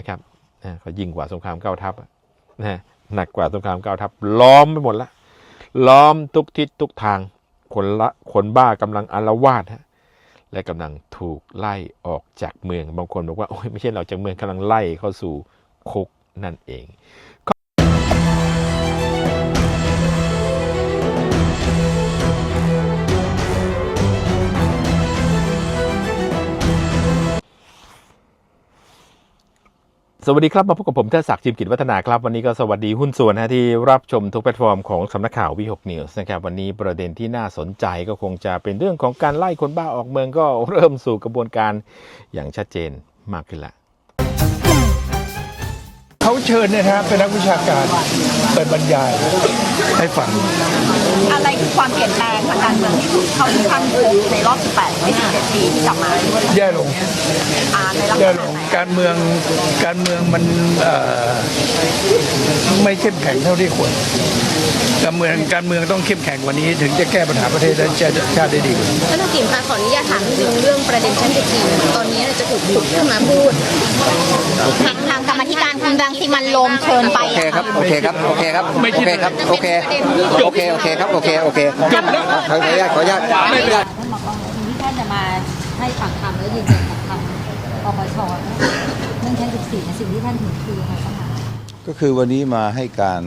นะครับนะเขายิ่งกว่าสงครามเก้าทัพอะนะหนักกว่าสงครามเก้าทัพล้อมไปหมดละล้อมทุกทิศทุกทางคนละคนบ้ากำลังอารวาสฮะและกำลังถูกไล่ออกจากเมืองบางคนบอกว่าโอ้ยไม่ใช่เราจากเมืองกำลังไล่เข้าสู่คุกนั่นเอง สวัสดีครับ มาพบกับผมเทศศักดิ์จิมกิจวัฒนาครับ วันนี้ก็สวัสดีหุ้นส่วนนะที่รับชมทุกแพลตฟอร์มของสำนักข่าววิหกนิวส์นะครับวันนี้ประเด็นที่น่าสนใจก็คงจะเป็นเรื่องของการไล่คนบ้าออกเมืองก็เริ่มสู่กระบวนการอย่างชัดเจนมากขึ้นละ เขาเชิญเนี่ยนะฮะเป็นนักวิชาการเปิดบรรยายให้ฟัง อะไรคือความเปลี่ยนแปลงทางการเมืองที่เขาที่ท่านพบในรอบ 18 ไม่17ปีที่กลับมาแย่ลงอ่าในลักษแย่ณะลงไหนการเมืองการเมืองมันเอ่อไม่เข้มแข็งเท่าที่ควรการเมืองการเมืองต้องเข้มแข็งกว่านี้ ถึงจะแก้ปัญหาประเทศและชาติชาติได้ดีกว่านี้ท่านทักษิณคะขออนุญาตถามจริงๆเรื่องประเด็นชั้นจีตอนนี้จะถูกขุดขึ้นมาพูด ทางทางกรรมาธิการคุณรังสิมันต์โรมเชิญไปโอเคครับ โอเคครับ โอเคครับ โอเคครับ โอเค โอเค โอเคครับ โอเค โอเคขออนุญาตขออนุญาตท่านหมอกองที่ท่านจะมาให้ปากคำและยืนยันกับทางปปชเรื่องชั้น14ในสิ่งที่ท่านเห็นคืออะไรบ้างคะก็คือวันนี้มาให้การ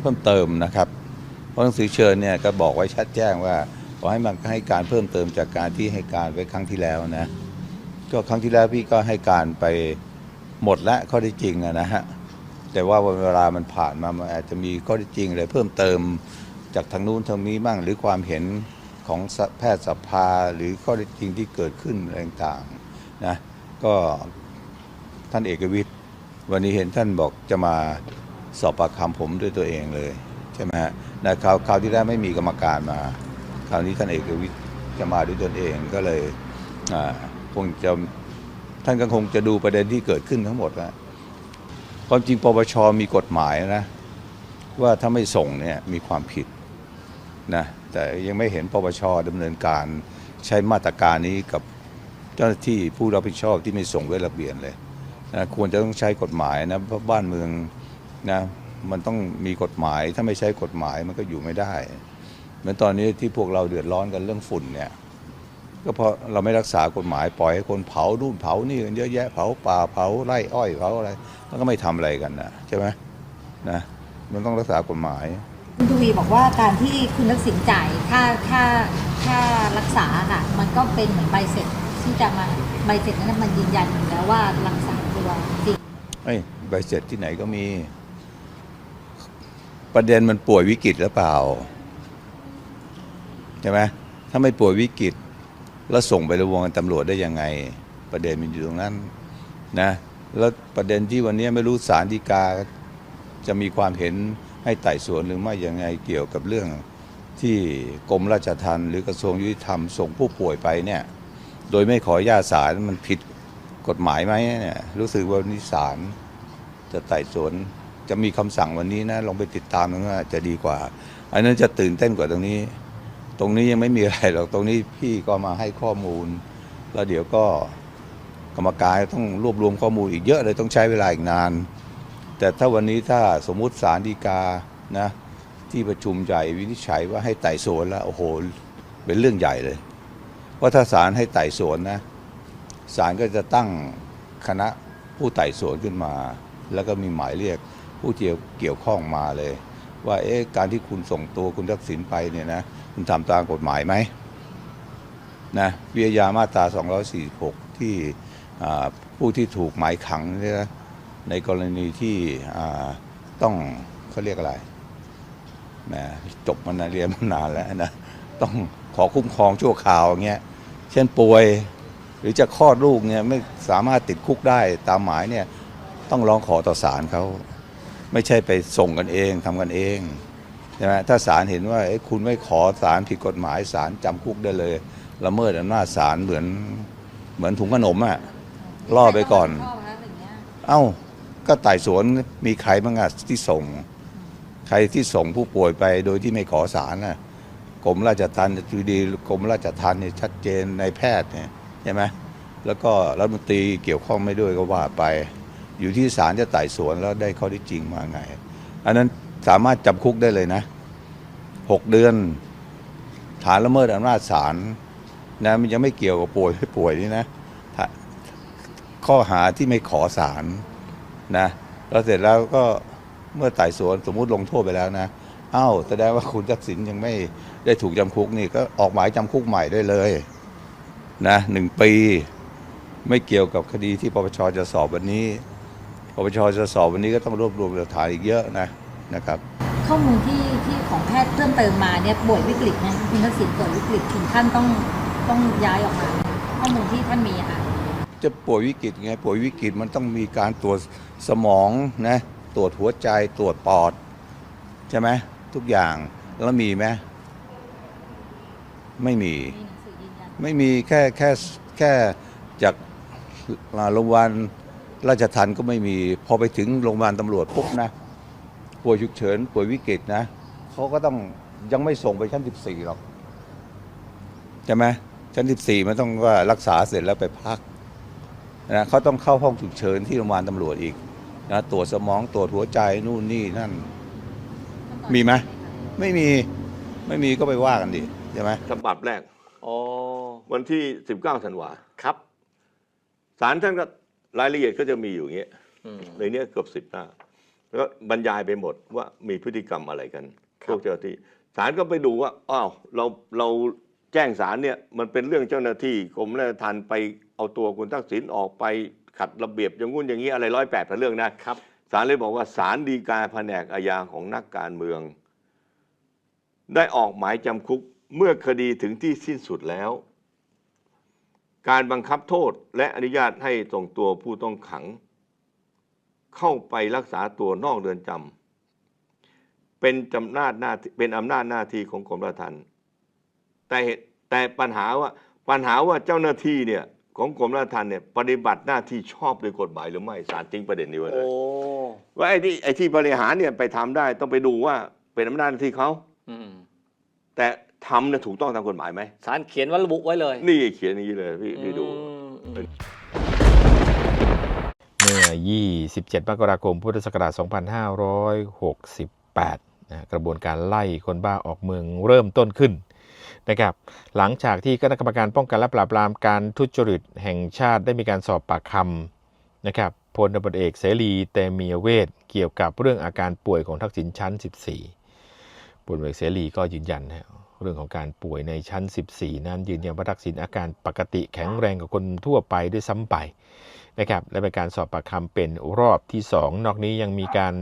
เพิ่มเติมนะครับ เพราะหนังสือเชิญเนี่ยก็บอกไว้ชัดแจ้งว่าขอให้มาให้การเพิ่มเติมจากการที่ให้การไว้ครั้งที่แล้วนะ ก็ครั้งที่แล้วพี่ก็ให้การไป หมดแล้วข้อได้จริงนะฮะแต่ว่าเวลามันผ่านมามันอาจจะมีข้อได้จริงอะไรเพิ่มเติมจากทางนู้นทางนี้บ้างหรือความเห็นของแพทยสภาหรือข้อได้จริงที่เกิดขึ้นอะไรต่างๆนะก็ท่านเอกวิทย์วันนี้เห็นท่านบอกจะมาสอบปากคำผมด้วยตัวเองเลยใช่ไหมฮะนะคราวคราวที่แล้วไม่มีกรรมการมา คราวนี้ท่านเอกวิทย์จะมาด้วยตนเองก็เลยอ่าคงจะ ท่านก็คงจะดูประเด็นที่เกิดขึ้นทั้งหมดแล้วความจริงปปชมีกฎหมายนะ ว่าถ้าไม่ส่งเนี่ยมีความผิดนะแต่ยังไม่เห็นปปชดำเนินการใช้มาตรการนี้กับเจ้าหน้าที่ผู้รับผิดชอบที่ไม่ส่งด้วยระเบียนเลยนะควรจะต้องใช้กฎหมายนะเพราะบ้านเมืองนะมันต้องมีกฎหมายถ้าไม่ใช้กฎหมายมันก็อยู่ไม่ได้ เหมือนตอนนี้ที่พวกเราเดือดร้อนกันเรื่องฝุ่นเนี่ย ก็เพราะเราไม่รักษากฎหมายปล่อยให้คนเผานู่นเผานี่กันเยอะแยะเผาป่าเผาไร่อ้อยเผาอะไรแล้วก็ไม่ทำอะไรกันนะใช่ไหมนะมันต้องรักษากฎหมาย คุณทวีบอกว่าการที่คุณทักษิณจ่ายค่าค่าค่ารักษาค่ะมันก็เป็นเหมือนใบเสร็จที่จะมาใบเสร็จนั้นมันยืนยันอยู่แล้วว่ารักษาตัวจริงเอ้ยใบเสร็จที่ไหนก็มี ประเด็นมันป่วยวิกฤตหรือเปล่าใช่ไหมถ้าไม่ป่วยวิกฤต แล้วส่งไประวงการตำรวจได้ยังไง ประเด็นมันอยู่ตรงนั้นนะแล้วประเด็นที่วันนี้ไม่รู้สารดีกาจะมีความเห็นให้ไต่สวนหรือไม่ยังไงเกี่ยวกับเรื่องที่กรมราชทัณฑ์หรือกระทรวงยุติธรรมส่งผู้ป่วยไปเนี่ยโดยไม่ขอญาตศาลมันผิดกฎหมายไหมเนี่ยรู้สึกว่านนี้ศาลจะไต่สวนจะมีคำสั่งวันนี้นะลองไปติดตามดูว่าจะดีกว่า อันนั้นจะตื่นเต้นกว่าตรงนี้ ตรงนี้ยังไม่มีอะไรหรอกตรงนี้พี่ก็มาให้ข้อมูล แล้วเดี๋ยวก็กรรมการต้องรวบรวมข้อมูลอีกเยอะเลยต้องใช้เวลาอีกนาน แต่ถ้าวันนี้ถ้าสมมุติศาลฎีกานะที่ประชุมใหญ่วินิจฉัยว่าให้ไต่สวนแล้วโอ้โหเป็นเรื่องใหญ่เลยเพราะถ้าศาลให้ไต่สวนนะศาลก็จะตั้งคณะผู้ไต่สวนขึ้นมา แล้วก็มีหมายเรียกผู้เกี่ยวเกี่ยวข้องมาเลย ว่าเอ๊ะการที่คุณส่งตัวคุณทักษิณไปเนี่ยนะ คุณทำตามกฎหมายไหมนะวิทยามาตรา 246 ที่ผู้ที่ถูกหมายขังในกรณีที่ต้องเขาเรียกอะไรแหมจบมันานเรียนมานานแล้วนะต้องขอคุ้มครองชั่วคราวอย่างเงี้ยเช่นป่วยหรือจะคลอดลูกเนี่ยไม่สามารถติดคุกได้ตามหมายเนี่ยต้องร้องขอต่อศาลเขาไม่ใช่ไปส่งกันเองทำกันเอง ใช่ไหมถ้าศาลเห็นว่าเอ้ยคุณไม่ขอศาลผิดกฎหมายศาลจำคุกได้เลยละเมิดอำนาจศาลเหมือนเหมือนถุงขนมอะล่อไปก่อนชอบคะอย่างเงี้ยเอ้า ก็ไต่สวนมีใครบ้างอะที่ส่ง ใครที่ส่งผู้ป่วยไปโดยที่ไม่ขอสารน่ะกรมราชทัณฑ์อยู่ดีกรมราชทัณฑ์เนี่ยชัดเจนในแพทย์เนี่ยใช่ไหมแล้วก็รัฐมนตรีเกี่ยวข้องไม่ด้วยก็ว่าไป อยู่ที่ศาลจะไต่สวนแล้วได้ข้อที่จริงมาไง อันนั้น สามารถจำคุกได้เลยนะหกเดือน ฐานละเมิดอำนาจศาลนะมันยังไม่เกี่ยวกับป่วยไม่ป่วยนี่นะ ข้อหาที่ไม่ขอศาลนะแล้วเสร็จแล้วก็เมื่อไต่สวนสมมุติลงโทษไปแล้วนะอ้าวแสดงว่าคุณทักษิณยังไม่ได้ถูกจำคุกนี่ก็ออกหมายจำคุกใหม่ได้เลยนะหนึ่งปีไม่เกี่ยวกับคดีที่ปปชจะสอบวันนี้ปปชจะสอบวันนี้ก็ต้องรวบรวมหลักฐานอีกเยอะนะ นะครับข้อมูลที่ที่ของแพทย์เพิ่มเติมมาเนี่ยป่วยวิกฤตนะคุณทักษิณป่วยวิกฤตถึงขั้นต้องต้องย้ายออกมา ข้อมูลที่ท่านมีอะค่ะจะป่วยวิกฤตไงป่วยวิกฤตมันต้องมีการตรวจสมองนะตรวจหัวใจตรวจปอด ใช่ไหมทุกอย่างแล้วมีไหมไม่มีมีหนังสือยืนยันไม่มีแค่แค่แค่จากอ่าโรงพยาบาลราชทันก็ไม่มี พอไปถึงโรงพยาบาลตำรวจปุ๊บนะ ป่วยฉุกเฉินป่วยวิกฤตนะเขาก็ต้องยังไม่ส่งไปชั้น 14 หรอกใช่ไหมชั้น 14 มันต้องว่ารักษาเสร็จแล้วไปพักนะเขาต้องเข้าห้องฉุกเฉินที่โรงพยาบาลตำรวจอีกนะตรวจสมองตรวจหัวใจนู่นนี่นั่น มีไหมไม่มีไม่มีก็ไปว่ากันดิใช่ไหมฉบับแรก อ๋อ วันที่ 19ธันวาครับศาลท่านก็รายละเอียดก็จะมีอยู่อย่างเงี้ยอืมในเนี้ยเกือบสิบหน้าแล้ว ก็บรรยายไปหมดว่ามีพฤติกรรมอะไรกันครับพวกเจ้าหน้าที่ศาลก็ไปดูว่าอ้าวเราเราแจ้งศาลเนี่ยมันเป็นเรื่องเจ้าหน้าที่กรมราชทัณฑ์ไปเอาตัวคุณทักษิณออกไปขัดระเบียบอย่างงู้นอย่างนี้อะไรร้อยแปดเป็นเรื่องนะครับศาลเลยบอกว่าศาลฎีกาแผนกอาญาของนักการเมือง ได้ออกหมายจำคุกเมื่อคดีถึงที่สิ้นสุดแล้ว การบังคับโทษและอนุญาตให้ส่งตัวผู้ต้องขัง เข้าไปรักษาตัวนอกเรือนจำเป็นจำนาจหน้าที่เป็นอำนาจหน้าที่ของกรมราชทัณฑ์แต่เหตุแต่ปัญหาว่าปัญหาว่าเจ้าหน้าที่เนี่ยของกรมราชทัณฑ์เนี่ยปฏิบัติหน้าที่ชอบโดยกฎหมายหรือไม่ศาลทิ้งประเด็นนี้ไว้เลโอ้ยว่าไอ้ที่ไอ้ที่บริหารเนี่ยไปทำได้ต้องไปดูว่าเป็นอำนาจหน้าที่เขาอืมแต่ทำเนี่ยถูกต้องตามกฎหมายไหมศาลเขียนไว่าระบุไว้เลย นี่เขียนอย่างนี้เลยพี่พี่ดูอื มอืมเมื่อ 27 มกราคม พุทธศักราช 2568นะกระบวนการไล่คนบ้าออกเมืองเริ่มต้นขึ้นนะครับ หลังจากที่คณะกรรมการป้องกันและปราบปรามการทุจริตแห่งชาติได้มีการสอบปากคำนะครับพลตำรเอกเสรีเตมียเวทเกี่ยวกับเรื่องอาการป่วยของทักษิณชั้น 14พลตรวจเอกเสรีก็ยืนยันนะเรื่องของการป่วยในชั้น 14 นั้นยืนยันว่าทักษิณอาการปกติแข็งแรงกว่าคนทั่วไปด้วยซ้ำไป นะครับและเป็นการสอบปากคำเป็นรอบที่ 2 นอกนี้ยังมีการ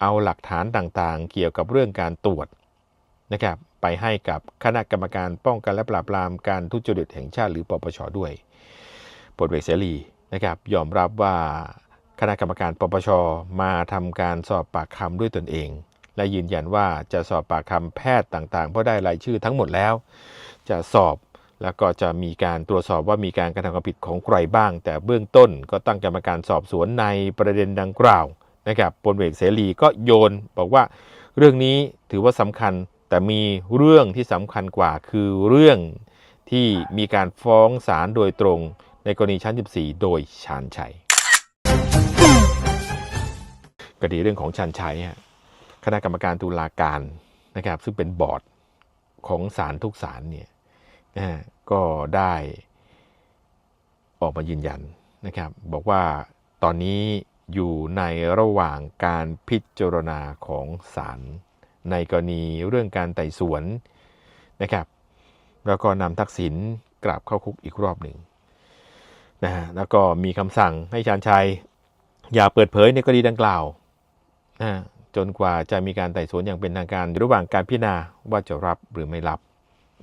เอาหลักฐานต่างๆ เกี่ยวกับเรื่องการตรวจนะครับไปให้กับคณะกรรมการป้องกันและปราบปรามการทุจริตแห่งชาติหรือปปชด้วยพลเอกเสรีนะครับยอมรับว่าคณะกรรมการปปชมาทำการสอบปากคำด้วยตนเอง และยืนยันว่าจะสอบปากคำแพทย์ต่างๆ เพราะได้รายชื่อทั้งหมดแล้ว จะสอบ แล้วก็จะมีการตรวจสอบว่ามีการกระทำความผิดของใครบ้าง แต่เบื้องต้นก็ตั้งกรรมการสอบสวนในประเด็นดังกล่าวนะครับพลเอกเสรีก็โยนบอกว่าเรื่องนี้ถือว่าสำคัญแต่มีเรื่องที่สำคัญกว่าคือเรื่องที่มีการฟ้องศาลโดยตรงในกรณีชั้น 14 โดยชาญชัยคดีเรื่องของชาญชัยฮะคณะกรรมการตุลาการนะครับซึ่งเป็นบอร์ดของศาลทุกศาลเนี่ย ก็ได้ออกมายืนยันนะครับบอกว่าตอนนี้อยู่ในระหว่างการพิจารณาของศาลในกรณีเรื่องการไต่สวนนะครับ แล้วก็นำทักษิณกลับเข้าคุกอีกรอบหนึ่งนะฮะแล้วก็มีคำสั่งให้ชาญชัย อย่าเปิดเผยในกรณีดังกล่าวนะจนกว่าจะมีการไต่สวนอย่างเป็นทางการระหว่างการพิจารณาว่าจะรับหรือไม่รับ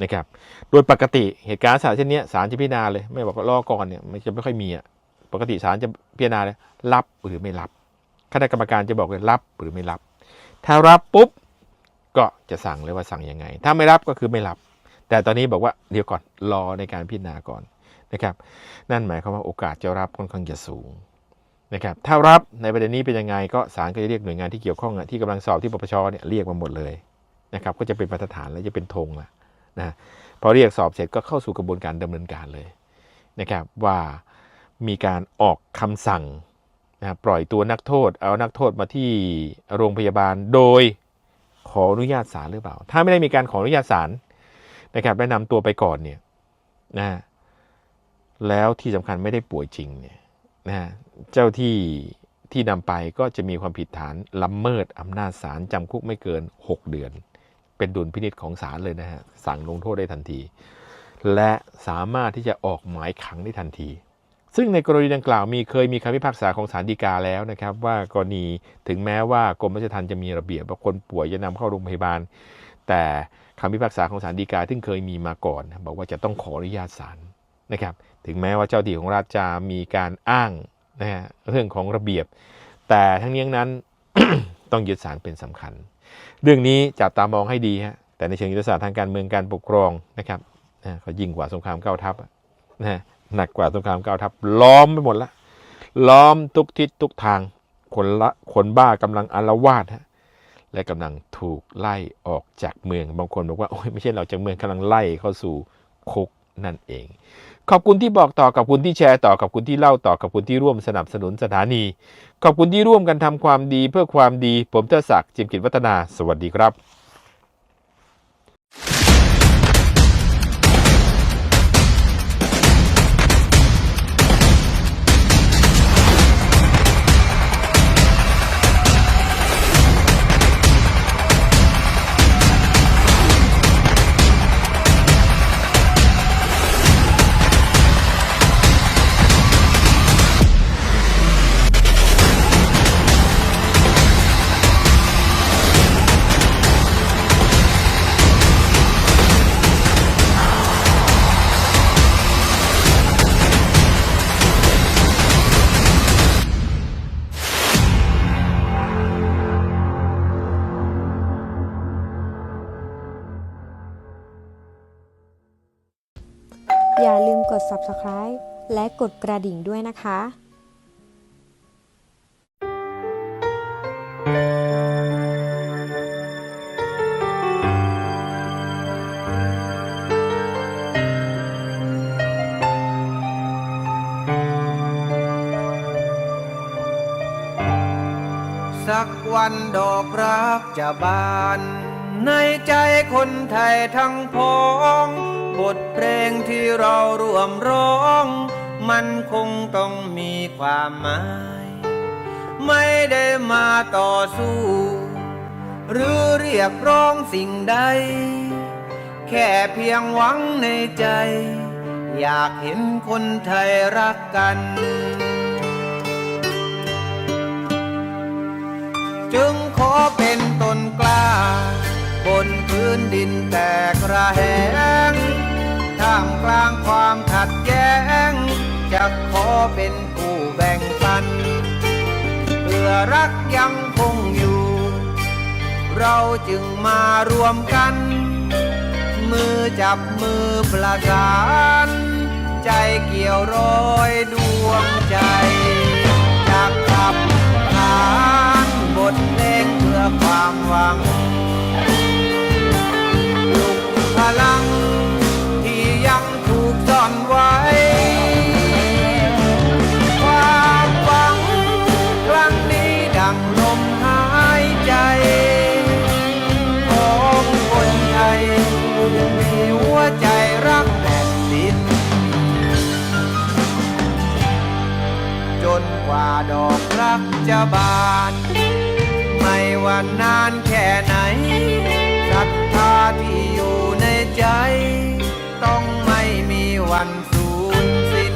นะครับ โดยปกติเหตุการณ์ศาลเช่นเนี้ยศาลจะพิจารณาเลย ไม่บอกว่ารอก่อนเนี่ยมันจะไม่ค่อยมีอะปกติศาลจะพิจารณาเลยรับหรือไม่รับคณะกรรมการจะบอกเลยรับหรือไม่รับ ถ้ารับปุ๊บก็จะสั่งเลยว่าสั่งยังไง ถ้าไม่รับก็คือไม่รับ แต่ตอนนี้บอกว่าเดี๋ยวก่อนรอในการพิจารณาก่อนนะครับ นั่นหมายความว่าโอกาสจะรับค่อนข้างจะสูงนะครับถ้ารับในประเด็นนี้เป็นยังไงก็ศาลก็จะเรียกหน่วยงานที่เกี่ยวข้องอะที่กำลังสอบที่ปปชเนี่ยเรียกมาหมดเลยนะครับก็จะเป็นมาตรฐานและจะเป็นธงละ นะพอเรียกสอบเสร็จก็เข้าสู่กระบวนการดำเนินการเลยนะครับว่ามีการออกคำสั่งนะปล่อยตัวนักโทษ เอานักโทษมาที่โรงพยาบาลโดยขออนุญาตศาลหรือเปล่า ถ้าไม่ได้มีการขออนุญาตศาลนะครับและนำตัวไปก่อนเนี่ยนะแล้วที่สำคัญไม่ได้ป่วยจริงเนี่ยนะเจ้าที่ที่นำไปก็จะมีความผิดฐานละเมิดอำนาจศาลจำคุกไม่เกิน 6 เดือน เป็นดุลพินิษของศาลเลยนะฮะสั่งลงโทษได้ทันที และสามารถที่จะออกหมายขังได้ทันที ซึ่งในกรณีดังกล่าวมีเคยมีคำพิพากษาของศาลฎีกาแล้วนะครับ ว่ากรณีถึงแม้ว่ากรมราชทัณฑ์จะมีระเบียบว่าคนป่วยจะนำเข้าโรงพยาบาล แต่คำพิพากษาของศาลฎีกาซึ่เคยมีมาก่อน บอกว่าจะต้องขออนุญาตศาลนะครับ ถึงแม้ว่าเจ้าที่ของรัฐจะมีการอ้างนะฮะเรื่องของระเบียบ แต่ทั้งนี้ทั้งนั้นต้องยึดศาลเป็นสำคัญ เรื่องนี้จับตามองให้ดีฮะแต่ในเชิงยุทธศาสตร์ทางการเมืองการปกครองนะครับเขายิ่งกว่าสงครามเก้าทัพนะหนักกว่าสงครามเก้าทัพล้อมไปหมดละล้อมทุกทิศทุกทางคนละคนบ้ากำลังอาละวาดฮะและกำลังถูกไล่ออกจากเมืองบางคนบอกว่าโอ้ยไม่ใช่เราจากเมืองกำลังไล่เข้าสู่คุกนั่นเอง ขอบคุณที่บอกต่อกับคุณที่แชร์ต่อกับคุณที่เล่าต่อกับคุณที่ร่วมสนับสนุนสถานี ขอบคุณที่ร่วมกันทำความดีเพื่อความดี ผมเทดศักดิ์จิมกิจวัฒนา สวัสดีครับ ด subscribe และกดกระดิ่งด้วยนะคะสักวันดอกรักจะบาน ในใจคนไทยทั้งพ้อง บทเพลงที่เราร่วมร้อง มันคงต้องมีความหมาย ไม่ได้มาต่อสู้ หรือเรียกร้องสิ่งใด แค่เพียงหวังในใจ อยากเห็นคนไทยรักกันจึงขอเป็นตนกล้า เป็นผู้แบ่งปัน เพื่อรักยังคงอยู่ เราจึงมารวมกัน มือจับมือประสาน ใจเกี่ยวร้อยดวงใจจากขับขานบทเพลงเพื่อความหวัง จะบาน ไม่ว่านานแค่ไหนศรัทธาที่อยู่ในใจ ต้องไม่มีวันสูญสิ้น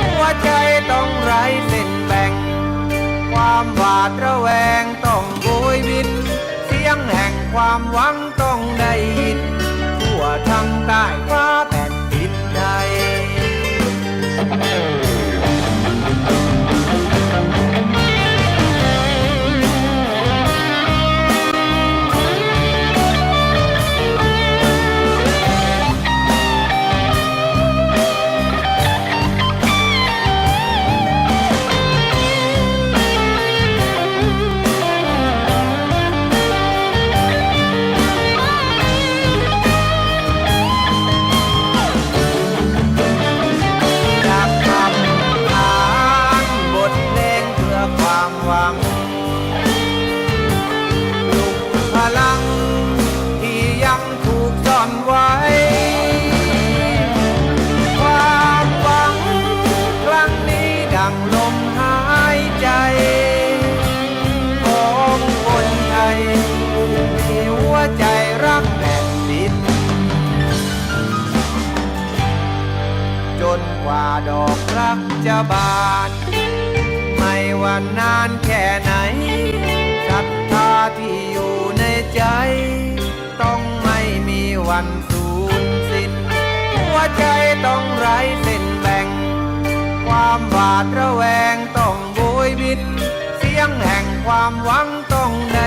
หัวใจต้องไร้เส้นแบ่ง ความหวาดระแวงต้องโบยบิน เสียงแห่งความหวังต้องได้ยินทั่วทั้งใต้ฟ้าแผ่นดินไท ดอกรักจะบานไม่ว่านานแค่ไหนศรัทธาที่อยู่ในใจ ต้องไม่มีวันสูญสิ้น หัวใจต้องไร้เส้นแบ่ง ความหวาดระแวงต้องโบยบิน เสียงแห่งความหวังต้องด